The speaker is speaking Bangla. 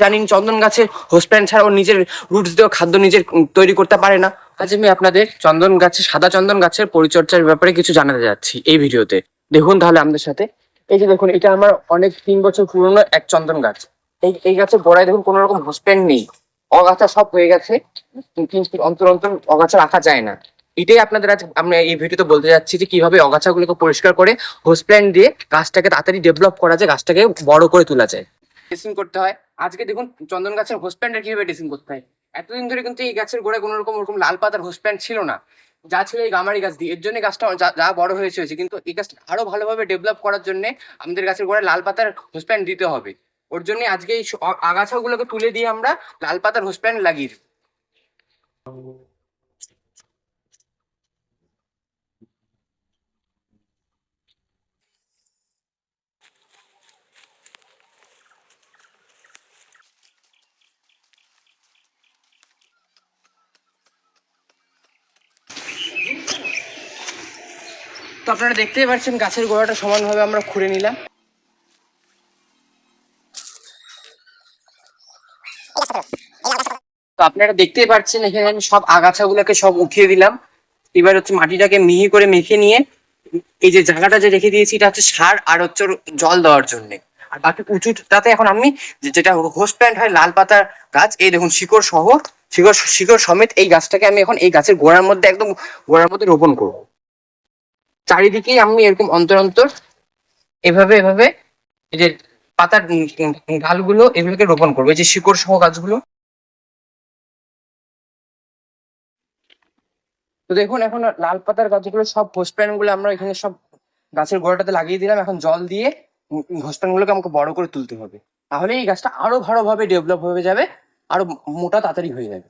জানিন চন্দন গাছের প্ল্যান্ট ছাড়া ও নিজের রুটস দিয়েও খাদ্য নিজের তৈরি করতে পারে না। আজ আমি আপনাদের চন্দন গাছের সাদা চন্দন গাছের পরিচর্যার ব্যাপারে কিছু জানাতে যাচ্ছি এই ভিডিওতে। দেখুন তাহলে আমাদের সাথে। এই যে দেখুন, এটা আমার অনেক তিন বছর পুরনো এক চন্দন গাছ। এই এই গাছের গোড়ায় দেখুন কোনো রকম হোস্ট নেই। অগাছা সব হয়ে গেছে। কিন্তু অন্তর অন্তর অগাছা রাখা যায় না। এটাই আপনাদের আজ আমরা এই ভিডিওতে বলতে যাচ্ছি যে কীভাবে অগাছাগুলোকে পরিষ্কার করে হোস্ট দিয়ে গাছটাকে তাড়াতাড়ি ডেভেলপ করা যায়, গাছটাকে বড় করে তোলা যায়। ড্রেসিং করতে হয়। আজকে দেখুন, চন্দন গাছের হোস্ট প্ল্যান্টের কীভাবে ড্রেসিং করতে হয়। এতদিন ধরে কিন্তু এই গাছের গোড়ায় কোনো রকম ওরকম লাল পাতার হোস্ট প্ল্যান্ট ছিল না। যা ছিল এই গামারি গাছ দিয়ে। এর জন্য গাছটা যা- বড় হয়েছে হয়েছে। কিন্তু এই গাছটা আরও ভালোভাবে ডেভেলপ করার জন্য আমাদের গাছের গোড়ায় লাল পাতার হোস্ট প্ল্যান্ট দিতে হবে। ওর জন্য আজকে এই আগাছাগুলোকে তুলে দিয়ে আমরা লাল পাতার হোস্ট প্ল্যান্ট লাগিয়ে দিই। তো আপনারা দেখতেই পাচ্ছেন গাছের গোড়াটা সমানভাবে আমরা খুঁড়ে নিলাম। তো আপনারা দেখতেই পাচ্ছেন এখানে আমি সব আগাছাগুলোকে সব উঠিয়ে দিলাম। এবার হচ্ছে মাটিটাকে মিহি করে মেখে নিয়ে এই যে জায়গাটা যে রেখে দিয়েছি, এটা হচ্ছে সার আর হচ্ছে জল দেওয়ার জন্য। আর বাকি উঁচুটাতে এখন আমি যেটা হোস্ট প্ল্যান্ট হয়, লাল পাতার গাছ, এই দেখুন শিকড় সহ, শিকড় শিকড় সমেত এই গাছটাকে আমি এখন এই গাছের গোড়ার মধ্যে একদম গোড়ার মধ্যে রোপণ করব। চারিদিকেই আমি এরকম অন্তর অন্তর এভাবে এভাবে এই যে পাতার ডালগুলো এগুলোকে রোপণ করব। এই যে শিকড় সহ গাছগুলো। তো দেখুন, এখন লাল পাতার গাছগুলো সব হোস্টপ্যানগুলো আমরা এখানে সব গাছের গোড়াটাতে লাগিয়ে দিলাম। এখন জল দিয়ে হোস্টপ্যান গুলোকে আমাকে বড় করে তুলতে হবে। তাহলে এই গাছটা আরও ভালোভাবে ডেভেলপ হয়ে যাবে, আরও মোটা তাড়াতাড়ি হয়ে যাবে।